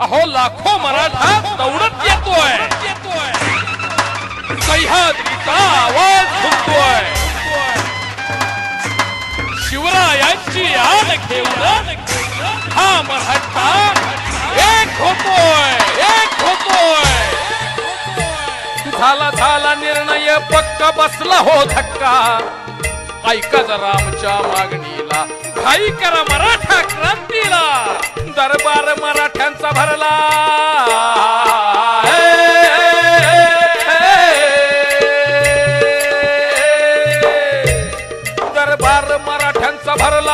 अहो लाखो मराठा दौडत येतोय. सह्याद्रीचा आवाज घुमतोय शिवरायांची आण घेऊन हा मराठा एक होतोय एक होतोय. झाला झाला निर्णय पक्का बसला हो धक्का. ऐका जरा आमच्या मागणीला. घाई करा मराठा.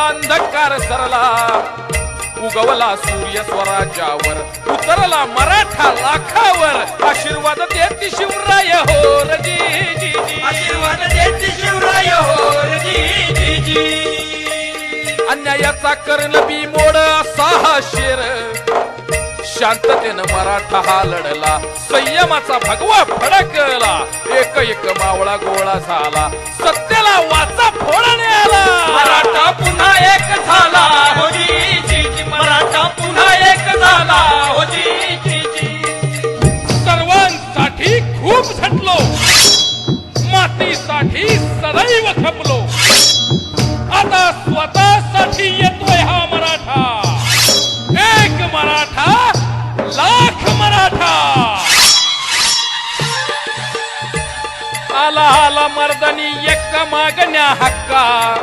अंधकार सरला. उगवला सूर्य स्वराज्यावर उतरला मराठा लाखावर. आशीर्वाद देती शिवराय हो रजी जी जी आशीर्वाद देते शिवराय हो जी जी जी अन्यायाचा कर्ण बी मोड असा हा शेर. शांततेनं मराठा हा लढला. संयमाचा भगवा फडकला. एक एक मावळा गोळा झाला. सत्याला वाचा फोडणे आला. मराठा पुन्हा एक झाला. हो मराठा पुन्हा एक झाला. हो सर्वांसाठी खूप झटलो. मातीसाठी सदैव खपलो. आता स्वतःसाठी येतोय आला मर्दनी एक मागण्या हक्का.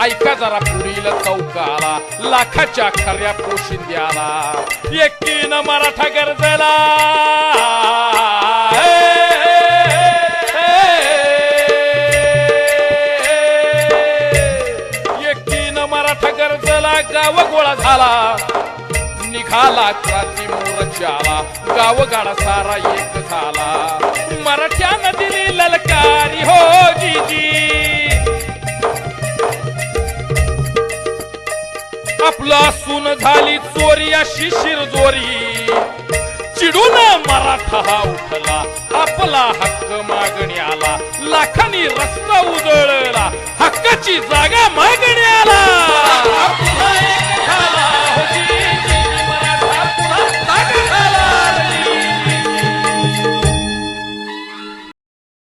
ऐका जरा पुरील चौकाला लाखाच्या खऱ्या पोशिंद्याला. एकीन मराठा गरजला. एकीन मराठा गरजला गाव गोळा झाला. निघाला क्रांती मोर्चाला गावगाडा सारा एक झाला. मराठ्यानं दिली ललकारी हो जीजी आपला सून झाली चोरी अशी शिरजोरी. चिडून मराठा हा उठला. आपला हक्क मागण्याला लाखांनी रस्ता उजळला हक्काची जागा मागण्याला